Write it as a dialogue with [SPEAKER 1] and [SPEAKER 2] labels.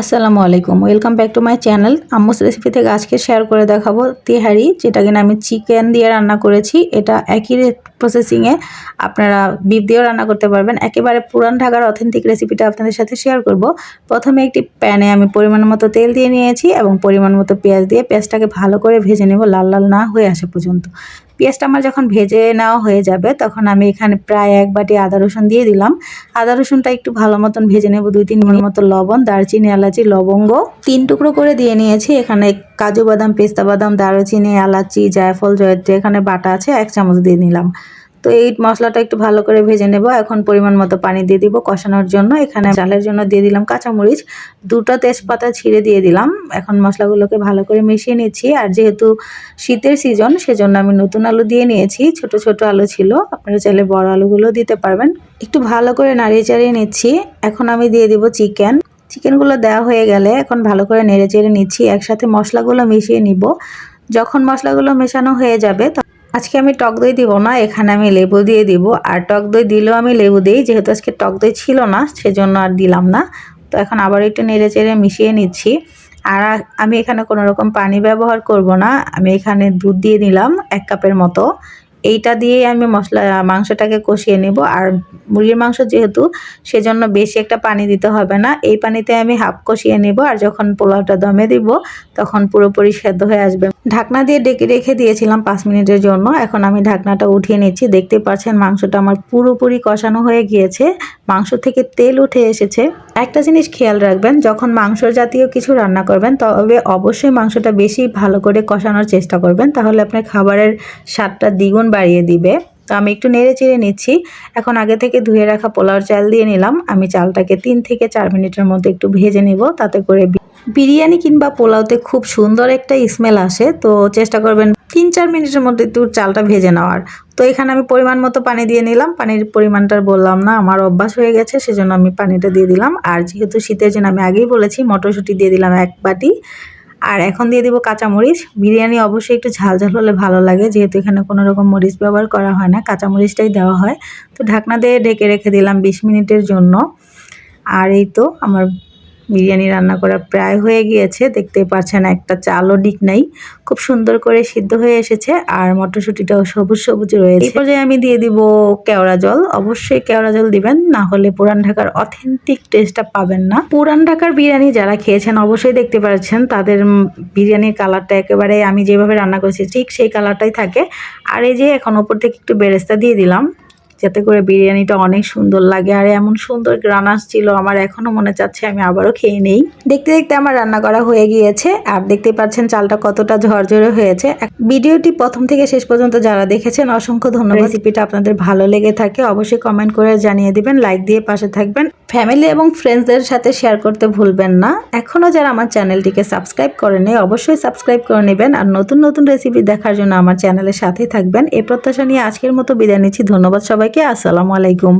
[SPEAKER 1] আসসালামু আলাইকুম। Welcome back to my channel Ammu's recipe থেকে আজকে শেয়ার করে দেখাবো তেহারি যেটা কিনা আমি চিকেন দিয়ে রান্না করেছি। এটা একই প্রসেসিংয়ে আপনারা বিফ দিয়েও রান্না করতে পারবেন। একেবারে পুরান ঢাকার অথেন্টিক রেসিপিটা আপনাদের সাথে শেয়ার করব। প্রথমে একটি প্যানে আমি পরিমাণ মতো তেল দিয়ে নিয়েছি এবং পরিমাণ মতো পেঁয়াজ দিয়ে পেঁয়াজটাকে ভালো করে ভেজে নেব, লাল লাল না হয়ে আসা পর্যন্ত। পেঁয়াজটা আমার যখন ভেজে নেওয়া হয়ে যাবে, তখন আমি এখানে প্রায় এক বাটি আদা রসুন দিয়ে দিলাম। আদা রসুনটা একটু ভালো মতন ভেজে নেব, দুই তিন মিনিট মতো লবণ, দারচিনি, এলাচি, লবঙ্গ। তিন টুকরো করে দিয়ে নিয়েছি, এখানে কাজু বাদাম, পেস্তা বাদাম, দারুচিনি, এলাচি, জায়ফল, জয়ত্রী, এখানে বাটা আছে, এক চামচ দিয়ে নিলাম। তো এই মশলাটা একটু ভালো করে ভেজে নেব। এখন পরিমাণ মতো পানি দিয়ে দিব কষানোর জন্য। এখানে চালের জন্য দিয়ে দিলাম কাঁচামরিচ। দুটো তেজপাতা ছিঁড়ে দিয়ে দিলাম। এখন মশলাগুলোকে ভালো করে মিশিয়ে নিচ্ছি। আর যেহেতু শীতের সিজন, সেজন্য আমি নতুন আলু দিয়ে নিয়েছি। ছোট ছোট আলু ছিল। আপনারা চাইলে বড় আলুগুলো দিতে পারবেন। একটু ভালো করে নাড়িয়ে চাড়িয়ে নিচ্ছি। এখন আমি দিয়ে দিব চিকেন। চিকেনগুলো দেওয়া হয়ে গেলে এখন ভালো করে নেড়ে চেড়ে নিচ্ছি। একসাথে মশলাগুলো মিশিয়ে নিব। যখন মশলাগুলো মেশানো হয়ে যাবে আজকে আমি টক দই দিব না, এখানে আমি লেবু দিয়ে দিব। আর টক দই দিলেও আমি লেবু দিই, যেহেতু আজকে টক দই ছিল না, সেজন্য আর দিলাম না। তো এখন আবার একটু নেড়ে চেড়ে মিশিয়ে নিচ্ছি। আর আমি এখানে কোনো রকম পানি ব্যবহার করব না, আমি এখানে দুধ দিয়ে নিলাম এক কাপের মতো। এইটা দিয়েই আমি মশলা, মাংসটাকে কষিয়ে নেব। আর মুরগির মাংস যেহেতু, সেজন্য বেশি একটা পানি দিতে হবে না। এই পানিতে আমি হাফ কষিয়ে নেব আর যখন পোলাওটা দমে দিব, তখন পুরোপুরি সেদ্ধ হয়ে আসবে। ঢাকনা দিয়ে ডেকে রেখে দিয়েছিলাম পাঁচ মিনিটের জন্য। এখন আমি ঢাকনাটা উঠিয়ে নিচ্ছি। দেখতে পাচ্ছেন মাংসটা আমার পুরোপুরি কষানো হয়ে গিয়েছে। মাংস থেকে তেল উঠে এসেছে। একটা জিনিস খেয়াল রাখবেন, যখন মাংসর জাতীয় কিছু রান্না করবেন, তবে অবশ্যই মাংসটা বেশি ভালো করে কষানোর চেষ্টা করবেন, তাহলে আপনার খাবারের স্বাদটা দ্বিগুণ বাড়িয়ে দিবে। তো আমি একটু নেড়ে চেড়ে নিচ্ছি। এখন আগে থেকে ধুয়ে রাখা পোলাওর চাল দিয়ে নিলাম। আমি চালটাকে তিন থেকে চার মিনিটের মধ্যে একটু ভেজে নিব, তাতে করে বিরিয়ানি কিংবা পোলাওতে খুব সুন্দর একটা স্মেল আসে, তো চেষ্টা করবেন তিন চার মিনিটের মধ্যে একটু চালটা ভেজে নেওয়ার। তো এখানে আমি পরিমাণ মতো পানি দিয়ে নিলাম। পানির পরিমাণটা বললাম না, আমার অভ্যাস হয়ে গেছে, সেজন্য আমি পানিটা দিয়ে দিলাম। আর যেহেতু শীতের জন্য আমি আগেই বলেছি, মটরশুঁটি দিয়ে দিলাম এক বাটি। আর এখন দিয়ে দিব কাঁচামরিচ। বিরিয়ানি অবশ্যই একটু ঝাল ঝাল হলে ভালো লাগে, যেহেতু এখানে কোনো রকম মরিচ ব্যবহার করা হয় না, কাঁচামরিচটাই দেওয়া হয়। তো ঢাকনা দিয়ে ঢেকে রেখে দিলাম বিশ মিনিটের জন্য। আর এই তো, আমার বিরিয়ানি রান্না করা প্রায় হয়ে গিয়েছে, দেখতে পাচ্ছেন একটা চালও ডিক নাই। খুব সুন্দর করে সিদ্ধ হয়ে এসেছে আর মটরশুঁটিটাও সবুজ সবুজ রয়েছে। এই পর্যায়ে আমি দিয়ে দিব কেওড়া জল। অবশ্যই কেওড়া জল দিবেন, না হলে পুরান ঢাকার অথেন্টিক টেস্টটা পাবেন না। পুরান ঢাকার বিরিয়ানি যারা খেয়েছেন অবশ্যই দেখতে পাচ্ছেন, তাদের বিরিয়ানির কালারটা একেবারে আমি যেভাবে রান্না করেছি, ঠিক সেই কালারটাই থাকে। আর এই যে এখন ওপর থেকে একটু বেরেস্তা দিয়ে দিলাম। যাতে করে বিরিয়ানিটা অনেক সুন্দর লাগে। আর এমন সুন্দর গ্রান ছিল আমার এখনও মনে চাচ্ছে আমি আবারও খেয়ে নেই। দেখতে দেখতে আমার রান্না করা হয়ে গিয়েছে, আর দেখতে পাচ্ছেন চালটা কতটা ঝরঝরে হয়েছে। ভিডিওটি প্রথম থেকে শেষ পর্যন্ত যারা দেখেছেন, অসংখ্য ধন্যবাদ। রেসিপিটা আপনাদের ভালো লেগে থাকে, অবশ্যই কমেন্ট করে জানিয়ে দিবেন লাইক দিয়ে পাশে থাকবেন। ফ্যামিলি এবং ফ্রেন্ডসদের সাথে শেয়ার করতে ভুলবেন না। এখনও যারা আমার চ্যানেলটিকে সাবস্ক্রাইব করেনি অবশ্যই সাবস্ক্রাইব করে নেবেন। আর নতুন নতুন রেসিপি দেখার জন্য আমার চ্যানেলের সাথেই থাকবেন। এই প্রত্যাশা নিয়ে আজকের মতো বিদায় নিচ্ছি। ধন্যবাদ সবাইকে। আসসালামু আলাইকুম।